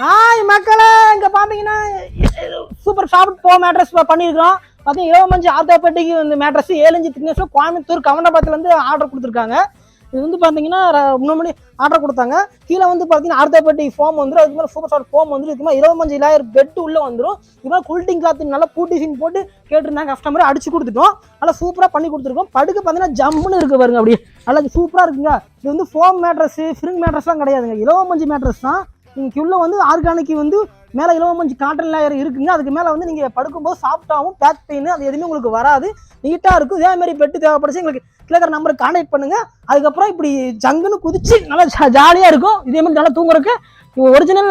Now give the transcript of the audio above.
Hi மக்களே. இங்கே பார்த்தீங்கன்னா சூப்பர் சாஃப்ட் போ மேட்ரஸ் பண்ணியிருக்கிறோம் பார்த்தீங்கன்னா இளவமஞ்சி ஆர்த்தோபேட்டிக் இந்த மேட்ரஸ் ஏழு இன்ச்சு கோயம்புத்தூர் கவனபாத்துல ஆர்டர் கொடுத்துருக்காங்க. இது வந்து பார்த்தீங்கன்னா ர- மணி ஆர்டர் கொடுத்தாங்க. கீழே வந்து பார்த்தீங்கன்னா ஆர்த்தோபேட்டிக் ஃபோம் வந்துடும் அதுக்கு மேலே சூப்பர் சாஃப்ட் ஃபோம் வந்துடும் இதுக்கு மேலே இருபத்தஞ்சு இல்லாயிரம் பெட் உள்ளே வந்துடும் இது மாதிரி கூல்டிங் காத்து நல்லா பூட்டி சீன் போட்டு கேட்டிருந்தாங்க கஸ்டமரை அடிச்சு கொடுத்துட்டோம். நல்லா சூப்பராக பண்ணி கொடுத்துருக்கோம். படுக்க பார்த்தீங்கன்னா ஜம்முன்னு இருக்கு பாருங்க அப்படியே. நல்லா சூப்பராக இருக்குங்க. இது வந்து ஃபோம் மேட்ரஸ் ஃப்ரிங் மேட்ரஸ்லாம் கிடையாதுங்க. இலவமஞ்சி மேட்ரஸ் தான். நீங்கள் உள்ள வந்து ஆர்கானிக் வந்து மேலே இலவமஞ்சி காட்டன் லேயர் இருக்குங்க. அதுக்கு மேலே வந்து நீங்கள் படுக்கும்போது சாஃப்டாகவும் பேக் பெயின் அது எதுவுமே உங்களுக்கு வராது. நீட்டாக இருக்கும். இதே மாதிரி பெட்டு தேவைப்படுச்சு எங்களுக்கு கிளக்கர் நம்பருக்கு கான்டாக்ட் பண்ணுங்க. அதுக்கப்புறம் இப்படி ஜங்குன்னு குதிச்சு நல்லா ஜாலியாக இருக்கும். இதே மாதிரி நல்லா தூங்குறதுக்கு ஒரிஜினல்